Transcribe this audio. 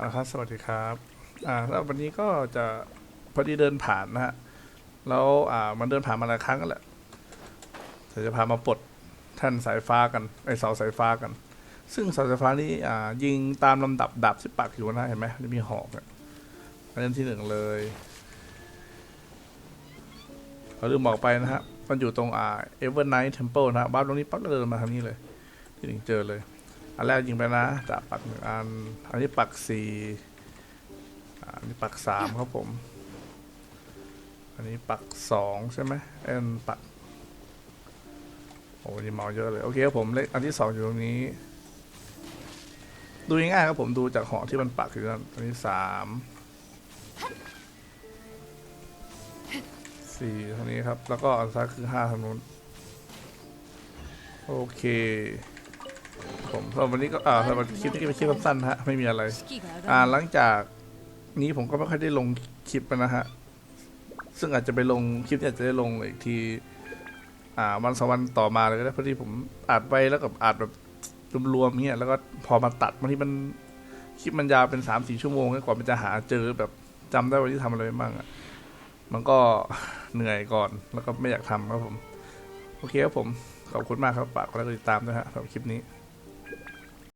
อ่าครับสวัสดีครับอ่าแล้ววันนี้ก็จะพอดีเดินผ่านนะฮะแล้วอ่ามันเดินผ่านมาหลายครั้งกันแหละเดี๋ยวจะพามาปลดแท่านสายฟ้ากันไอเสาสายฟ้ากัน ซึ่งเสาสายฟ้านี้อ่ายิงตามลำดับดาบสิปักอยู่นะเห็นไหมมันมีหอกเนี่ยอันนี้ที่หนึ่งเลยเราลืมบอกไปนะฮะมันอยู่ตรงอ่าเอเวอร์ไนท์เทมเพิลนะบ้านตรงนี้ปั๊บก็เดินมาทางนี้เลยที่หนึ่งเจอเลย อันแรกยิงไปนะดาบปักหนึ่งอัน อันนี้ปักสี่อ่าอันนี้ปักสามครับผม อันนี้ปักสองใช่ไหมเอ็นปัก โอ้ยเมาเยอะเลย โอเคครับผมเลขอันที่สองอยู่ตรงนี้ ดูง่ายๆครับผมดูจากหอที่มันปักอยู่นั่นอันนี้สามสี่ทางนี้ครับ แล้วก็อันซ้ายคือห้าทางนู้น โอเค ผมสำหรับวันนี้ก็อ่าสำหรับคลิปนี้ก็เป็นคลิปสั้นฮะไม่มีอะไร อ่าหลังจากนี้ผมก็ไม่ค่อยได้ลงคลิปนะฮะ ซึ่งอาจจะไปลงคลิปอาจจะได้ลงอีกที อ่าวันสองวันต่อมาเลยก็ได้พอดีผมอัดไปแล้วกับอัดแบบรวมๆเงี้ยแล้วก็พอมาตัดบางทีมันคลิปมันยาวเป็นสามสี่ชั่วโมงกว่ามันจะหาเจอแบบจำได้ว่าที่ทำอะไรบ้างอะมันก็เหนื่อยก่อนแล้วก็ไม่อยากทำครับผม โอเคครับผม ขอบคุณมากครับฝากกดติดตามด้วยฮะสำหรับคลิปนี้